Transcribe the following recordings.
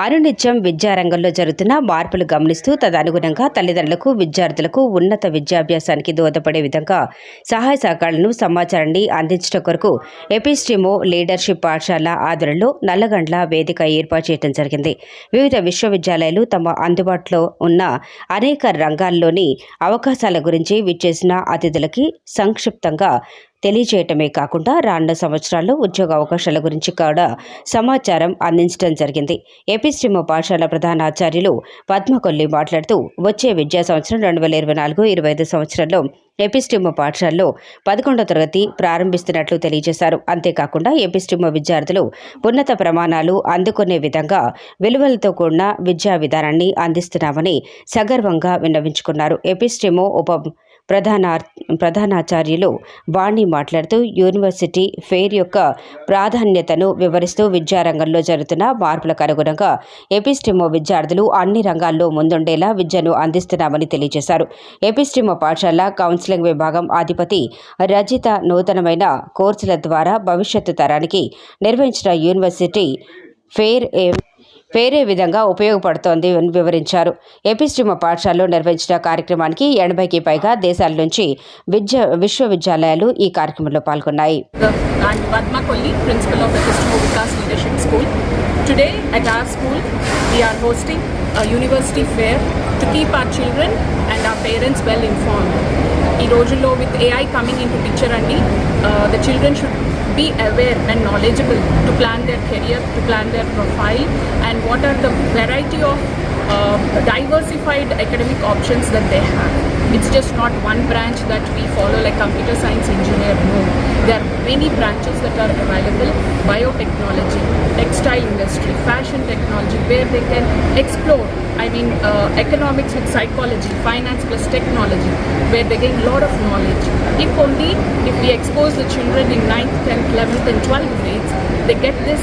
అనునిత్యం విద్యారంగంలో జరుగుతున్న మార్పులు గమనిస్తూ తదనుగుణంగా తల్లిదండ్రులకు విద్యార్థులకు ఉన్నత విద్యాభ్యాసానికి దోహదపడే విధంగా సహాయ సహకారాలను సమాచారాన్ని అందించడం కొరకు ఎపిస్టిమో లీడర్షిప్ పాఠశాల ఆధ్వర్యంలో నల్లగండ్ల వేదిక ఏర్పాటు చేయడం జరిగింది. వివిధ విశ్వవిద్యాలయాలు తమ అందుబాటులో ఉన్న అనేక రంగాల్లోని అవకాశాల గురించి విచ్చేసిన అతిథులకి సంక్షిప్తంగా తెలియజేయటమే కాకుండా రానున్న సంవత్సరాల్లో ఉద్యోగ అవకాశాల గురించి కూడా సమాచారం అందించడం జరిగింది. ఎపిస్టిమో పాఠశాల ప్రధాన ఆచార్యులు పద్మకొల్లి మాట్లాడుతూ వచ్చే విద్యా సంవత్సరం రెండు వేల ఇరవై నాలుగు ఇరవై ఐదు సంవత్సరంలో ఎపిస్టిమో పాఠశాలలో పదకొండో తరగతి ప్రారంభిస్తున్నట్లు తెలియజేశారు. అంతేకాకుండా ఎపిస్టిమో విద్యార్థులు ఉన్నత ప్రమాణాలు అందుకునే విధంగా విలువలతో కూడిన విద్యా విధానాన్ని అందిస్తున్నామని సగర్వంగా విన్నవించుకున్నారు. ఎపిస్టిమో ఉప ప్రధాన ప్రధానాచార్యులు బాణి మాట్లాడుతూ యూనివర్సిటీ ఫెయిర్ యొక్క ప్రాధాన్యతను వివరిస్తూ విద్యారంగంలో జరుగుతున్న మార్పులకు అనుగుణంగా ఎపిస్టిమో విద్యార్థులు అన్ని రంగాల్లో ముందుండేలా విద్యను అందిస్తున్నామని తెలియజేశారు. ఎపిస్టిమో పాఠశాల కౌన్సిలింగ్ విభాగం అధిపతి రజిత నూతనమైన కోర్సుల ద్వారా భవిష్యత్తు తరానికి నిర్వహించిన యూనివర్సిటీ ఫెయిర్ వేరే విధంగా ఉపయోగపడుతోంది అని వివరించారు. ఎపిస్టిమ పాఠశాలలో నిర్వహించిన కార్యక్రమానికి ఎనభైకి పైగా దేశాల నుంచి విద్య విశ్వవిద్యాలయాలు ఈ కార్యక్రమంలో పాల్గొన్నాయి. ఈ రోజుల్లో with AI coming in to picture అండి the children should be aware and knowledgeable to plan their career, to plan their profile, and what are the variety of uh, diversified academic options that they have. It's just not one branch that we follow like computer science engineer, no. There are many branches that are available, biotechnology, textile industry, fashion technology, where they can explore. I mean, uh, economics with psychology, finance plus technology, where they gain a lot of knowledge. If only if we expose the children in 9th, 10th, 11th, and 12th grades, they get this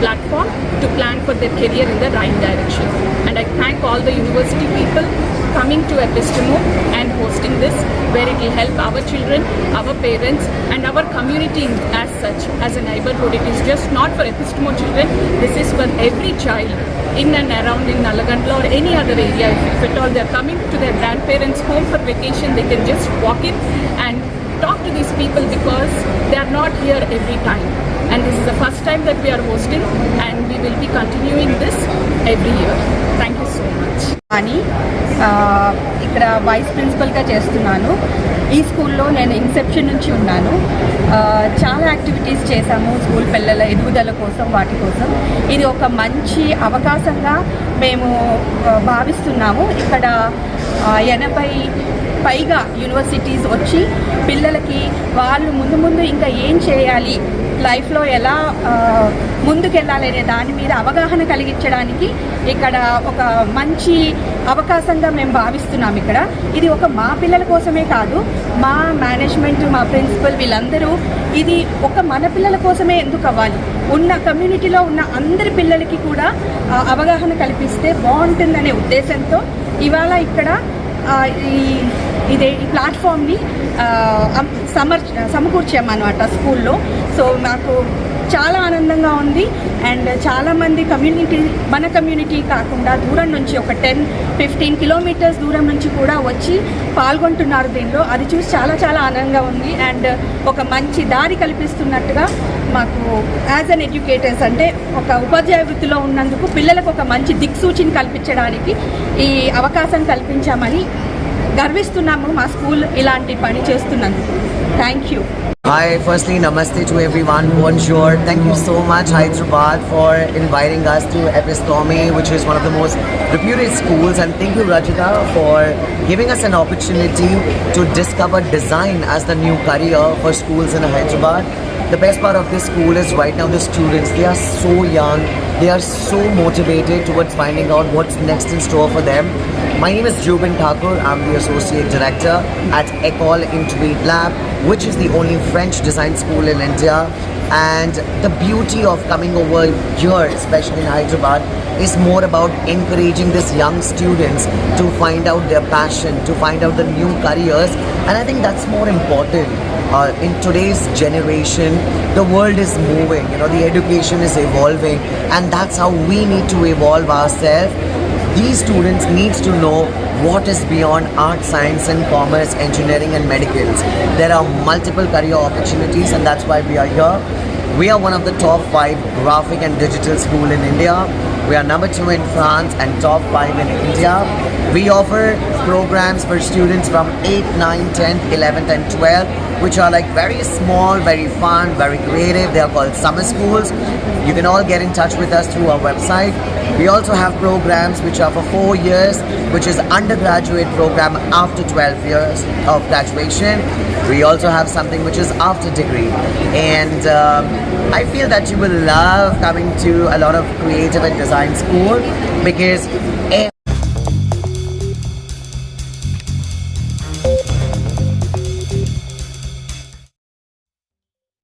platform to plan for their career in the right direction. And I thank all the university people coming to Epistemo and hosting this, where it will help our children, our parents, and our community as such, as a neighborhood. It is just not for Epistemo children, this is for every child in and around in Nalagandla or any other area. If, if at all they are coming to their grandparents' home for vacation, they can just walk in and talk to these people because they are not here every time. And this is the first time that we are hosting, and we will be continuing this every year. Thank you so much. అని ఇక్కడ vice ప్రిన్సిపల్గా చేస్తున్నాను. ఈ స్కూల్లో నేను Inception నుంచి ఉన్నాను. చాలా activities చేశాము స్కూల్ పిల్లల ఎదుగుదల కోసం వాటి కోసం. ఇది ఒక మంచి అవకాశంగా మేము భావిస్తున్నాము. ఇక్కడ ఎనభై పైగా యూనివర్సిటీస్ వచ్చి పిల్లలకి వాళ్ళు ముందు ముందు ఇంకా ఏం చేయాలి లైఫ్లో ఎలా ముందుకెళ్ళాలి అనే దాని మీద అవగాహన కలిగించడానికి ఇక్కడ ఒక మంచి అవకాశంగా మేము భావిస్తున్నాం ఇక్కడ. ఇది ఒక మా పిల్లల కోసమే కాదు మా మేనేజ్మెంట్ మా ప్రిన్సిపల్ వీళ్ళందరూ ఇది ఒక మన పిల్లల కోసమే ఎందుకు అవ్వాలి? ఉన్న కమ్యూనిటీలో ఉన్న అందరి పిల్లలకి కూడా అవగాహన కల్పిస్తే బాగుంటుందనే ఉద్దేశంతో ఇవాళ ఇక్కడ ఈ ఇదే ఈ ప్లాట్ఫామ్ని ఆ, అమ్- సమర్ సమకూర్చామన్నమాట స్కూల్లో. సో మాకు చాలా ఆనందంగా ఉంది. అండ్ చాలామంది కమ్యూనిటీ మన కమ్యూనిటీ కాకుండా దూరం నుంచి ఒక టెన్ ఫిఫ్టీన్ కిలోమీటర్స్ దూరం నుంచి కూడా వచ్చి పాల్గొంటున్నారు దీనిలో. అది చూసి చాలా చాలా ఆనందంగా ఉంది. అండ్ ఒక మంచి దారి కల్పిస్తున్నట్టుగా మాకు యాజ్ అన్ ఎడ్యుకేటర్స్ అంటే ఒక ఉపాధ్యాయ వృత్తిలో ఉన్నందుకు పిల్లలకు ఒక మంచి దిక్సూచిని కల్పించడానికి ఈ అవకాశం కల్పించామని గర్విస్తున్నాము మా స్కూల్ ఇలాంటి పని చేస్తున్నందుకు thank you Hi, firstly, namaste to everyone. Bonjour. Thank you so much, Hyderabad, for inviting us to Epistome, which is one of the most reputed schools. And thank you, Rajita, for giving us an opportunity to discover design as the new career for schools in Hyderabad. The best part of this school is right now the students, they are so young, they are so motivated towards finding out what's next in store for them. My name is Jubin Thakur. I'm the Associate Director at Ecole Intuit Lab, which is the only French design school in India. And the beauty of coming over here, especially in Hyderabad, is more about encouraging these young students to find out their passion, to find out the new careers. And I think that's more important. Uh, in today's generation, the world is moving, you know, the education is evolving, and that's how we need to evolve ourselves these students needs to know what is beyond art science and commerce engineering and medicals. There are multiple career opportunities and that's why we are here. We are one of the top five graphic and digital school in india. We are number two in france and top five in india. We offer programs for students from 8 9 10th 11th and 12th which are like very small very fun very creative. They are called summer schools. You can all get in touch with us through our website we also have programs which are for four years, which is undergraduate program after 12 years of graduation. We also have something which is after degree. And um, I feel that you will love coming to a lot of creative and design school because